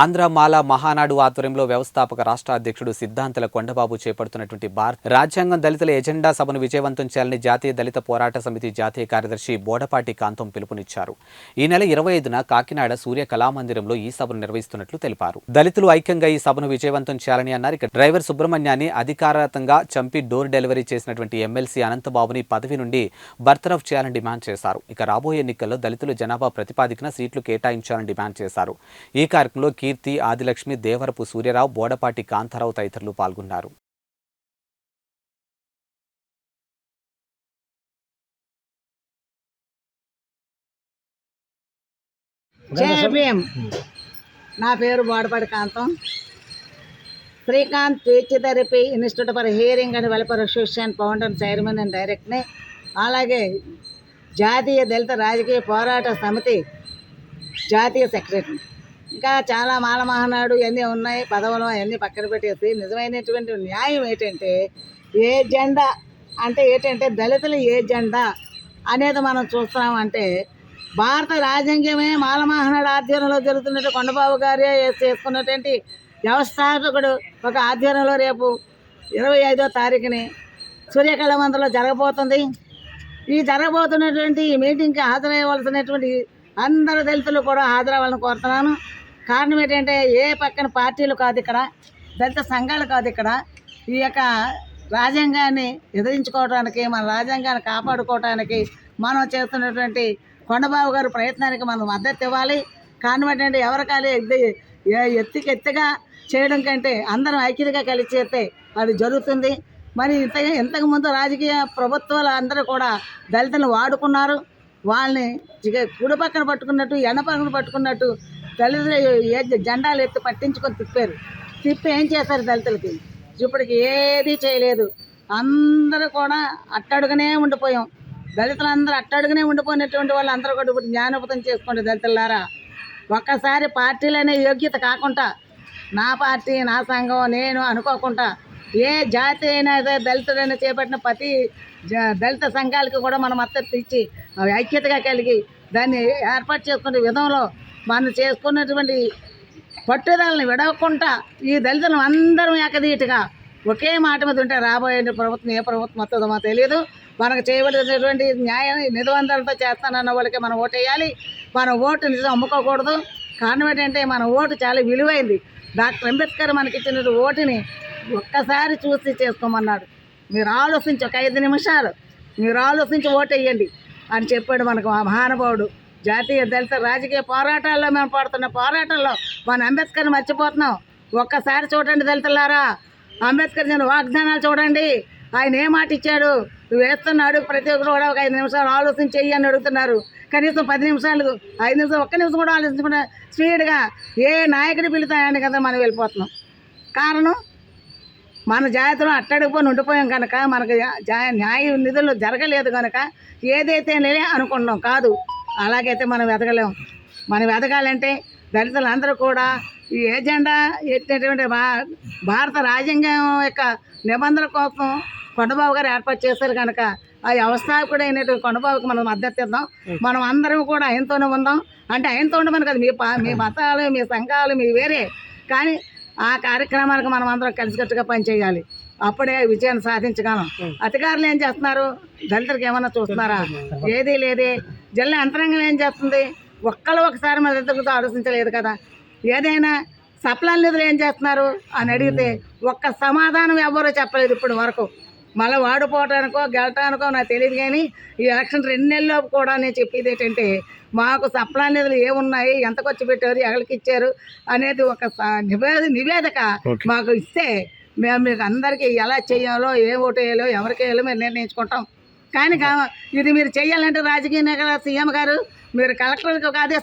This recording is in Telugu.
ఆంధ్ర మాల మహానాడు ఆధ్వర్యంలో వ్యవస్థాపక రాష్ట్ర అధ్యక్షుడు సిద్ధాంతల కొండబాబు చేపడుతున్నటువంటి భారత్ రాజ్యాంగం దళితుల ఎజెండా సభను విజయవంతం చేయాలని జాతీయ దళిత పోరాట సమితి జాతీయ కార్యదర్శి బోడపాటి కాంతం పిలుపునిచ్చారు. ఈ నెల ఇరవై ఐదున కాకినాడ సూర్య కళామందిరంలో ఈ సభను నిర్వహిస్తున్నట్లు తెలిపారు. దళితులు ఐక్యంగా ఈ సభను విజయవంతం చేయాలని అన్నారు. ఇక డ్రైవర్ సుబ్రహ్మణ్యాన్ని అధికారతంగా చంపి డోర్ డెలివరీ చేసినటువంటి ఎమ్మెల్సీ అనంతబాబుని పదవి నుండి బర్తరఫ్ చేయాలని డిమాండ్ చేశారు. ఇక రాబోయే ఎన్నికల్లో దళితులు జనాభా ప్రతిపాదికన సీట్లు కేటాయించాలని డిమాండ్ చేశారు. ఈ కార్యక్రమంలో కీర్తి ఆదిలక్ష్మి దేవరపు సూర్యరావు బోడపాటి కాంతారావు తదితరులు పాల్గొన్నారు. జేబీఎం నా పేరు Bodapati Kantham. Srikanth speech therapy institute for hearing and welfare association founder chairman and డైరెక్టర్ని అలాగే జాతీయ దళిత రాజకీయ పోరాట సమితి జాతీయ సెక్రటరీ. ఇంకా చాలా మాల మహానాడు ఇవన్నీ ఉన్నాయి పదవులు అవన్నీ పక్కన పెట్టేసి. నిజమైనటువంటి న్యాయం ఏంటంటే ఏ జెండా అంటే ఏంటంటే దళితులు ఏ జెండా అనేది మనం చూస్తున్నామంటే భారత రాజ్యాంగమే మాలమహనాడు ఆధ్వర్యంలో జరుగుతున్నట్టు కొండబాబు గారే చేసుకున్నటువంటి వ్యవస్థాపకుడు ఒక ఆధ్వర్యంలో రేపు ఇరవై ఐదో తారీఖుని సూర్యకళ మందిలో జరగబోతుంది. ఈ జరగబోతున్నటువంటి ఈ మీటింగ్కి హాజరయ్యవలసినటువంటి అందరు దళితులు కూడా హాజరవ్వాలని కోరుతున్నాను. కారణం ఏంటంటే ఏ పక్కన పార్టీలు కాదు ఇక్కడ దళిత సంఘాలు కాదు ఇక్కడ. ఈ యొక్క రాజ్యాంగాన్ని ఎదిరించుకోవడానికి మన రాజ్యాంగాన్ని కాపాడుకోవడానికి మనం చేస్తున్నటువంటి కొండబాబు గారి ప్రయత్నానికి మనం మద్దతు ఇవ్వాలి. కారణం ఏంటంటే ఎవరికాలి ఎత్తికి ఎత్తుగా చేయడం కంటే అందరం ఐక్యతగా కలిసి చేస్తే అది జరుగుతుంది. మరి ఇంత ఇంతకుముందు రాజకీయ ప్రభుత్వాలు అందరూ కూడా దళితులను వాడుకున్నారు. వాళ్ళని కుడి పక్కన పట్టుకున్నట్టు ఎన్న పక్కన పట్టుకున్నట్టు దళితులు ఏ జెండాలు ఎత్తి పట్టించుకొని తిప్పారు. తిప్పి ఏం చేశారు దళితులకి? ఇప్పటికి ఏదీ చేయలేదు. అందరూ కూడా అట్టడుగునే ఉండిపోయాం. దళితులందరూ అట్టడుగునే ఉండిపోయినటువంటి వాళ్ళు అందరూ కూడా ఇప్పుడు జ్ఞానోపతం చేసుకోండి దళితులారా. ఒక్కసారి పార్టీలనే యోగ్యత కాకుండా నా పార్టీ నా సంఘం నేను అనుకోకుండా ఏ జాతి అయినా దళితులైనా దళితుడైనా చేపట్టిన ప్రతి జ- దళిత సంఘాలకి కూడా మనం మద్దతు ఇచ్చి ఐక్యతగా కలిగి దాన్ని ఏర్పాటు చేసుకునే విధంలో మనం చేసుకున్నటువంటి పట్టుదలని విడవకుండా ఈ దళితులు అందరం ఏకదీటుగా ఒకే మాట మీద ఉంటే రాబోయే ప్రభుత్వం ఏ ప్రభుత్వం వస్తుందో మాకు తెలియదు మనకు చేయబడినటువంటి న్యాయం నిధువందలతో చేస్తానన్న వాళ్ళకి మనం ఓటు వేయాలి. మన ఓటు నిజం అమ్ముకోకూడదు. కారణం ఏంటంటే మన ఓటు చాలా విలువైంది. డాక్టర్ అంబేద్కర్ మనకి ఇచ్చిన ఓటుని ఒక్కసారి చూసి చేసుకోమన్నాడు. మీరు ఆలోచించి ఒక ఐదు నిమిషాలు మీరు ఆలోచించి ఓటు వేయండి అని చెప్పాడు మనకు ఆ మహానుభావుడు. జాతీయ దళిత రాజకీయ పోరాటాల్లో మేము పడుతున్న పోరాటంలో మన అంబేద్కర్ని మర్చిపోతున్నాం. ఒక్కసారి చూడండి దళితులారా. అంబేద్కర్ చేసిన వాగ్దానాలు చూడండి. ఆయన ఏ మాట ఇచ్చాడు? నువ్వు వేస్తున్నాడు ప్రతి ఒక్కరు కూడా ఒక ఐదు నిమిషాలు ఆలోచించి చెయ్యి అని అడుగుతున్నారు. కనీసం పది నిమిషాలు ఐదు నిమిషాలు ఒక్క నిమిషం కూడా ఆలోచించకుండా స్పీడ్గా ఏ నాయకుడు పిలుతాయని కదా మనం వెళ్ళిపోతున్నాం. కారణం? మన జాతిలో అట్టడిపోయి ఉండిపోయాం కనుక మనకు జా- న్యాయ నిధులు జరగలేదు కనుక ఏదైతే అనుకుంటున్నాం కాదు. అలాగైతే మనం ఎదగలేం మనం ఎదగాలంటే దళితులందరూ కూడా ఈ ఏజెండా ఎత్తినటువంటి భా భారత రాజ్యాంగం యొక్క నిబంధనల కోసం కొండబాబు గారు ఏర్పాటు చేశారు కనుక ఆ వ్యవస్థాపకుడైనటువంటి కొండబాబుకి మనం మద్దతు ఇద్దాం. మనం అందరం కూడా ఆయనతోనే ఉందాం. అంటే ఆయనతో ఉండమని కదా మీ పా- మీ మతాలు మీ సంఘాలు మీ వేరే. కానీ ఆ కార్యక్రమాలకు మనం అందరం కలిసికట్టుగా పనిచేయాలి. అప్పుడే విజయాన్ని సాధించగలం. అధికారులు ఏం చేస్తున్నారు? దళితులకు ఏమన్నా చూస్తున్నారా? ఏదీ లేదే. జిల్లా యంత్రాంగం ఏం చేస్తుంది? ఒక్కళ్ళు ఒకసారి మన దళితులతో ఆలోచించలేదు కదా. ఏదైనా సప్లాన్ నిధులు ఏం చేస్తున్నారు? అని అడిగితే ఒక్క సమాధానం ఎవరో చెప్పలేదు ఇప్పటి వరకు. మళ్ళీ వాడిపోవటానికో గెలటానికో నాకు తెలియదు కానీ ఈ ఎలక్షన్ రెండు నెలల్లోపు కూడా నేను చెప్పేది ఏంటంటే మాకు సప్లా నిధులు ఏమున్నాయి? ఎంత ఖర్చు పెట్టారు? ఎవరికి ఇచ్చారు? అనేది ఒక నివేద నివేదిక మాకు ఇస్తే మేము మీకు అందరికీ ఎలా చేయాలో ఏ ఓటు వేయాలో ఎవరికి వేయాలో మేము నిర్ణయించుకుంటాం. కానీ కా- ఇది మీరు చేయాలంటే రాజకీయ నగర సీఎం గారు మీరు కలెక్టర్కి ఒక ఆదేశం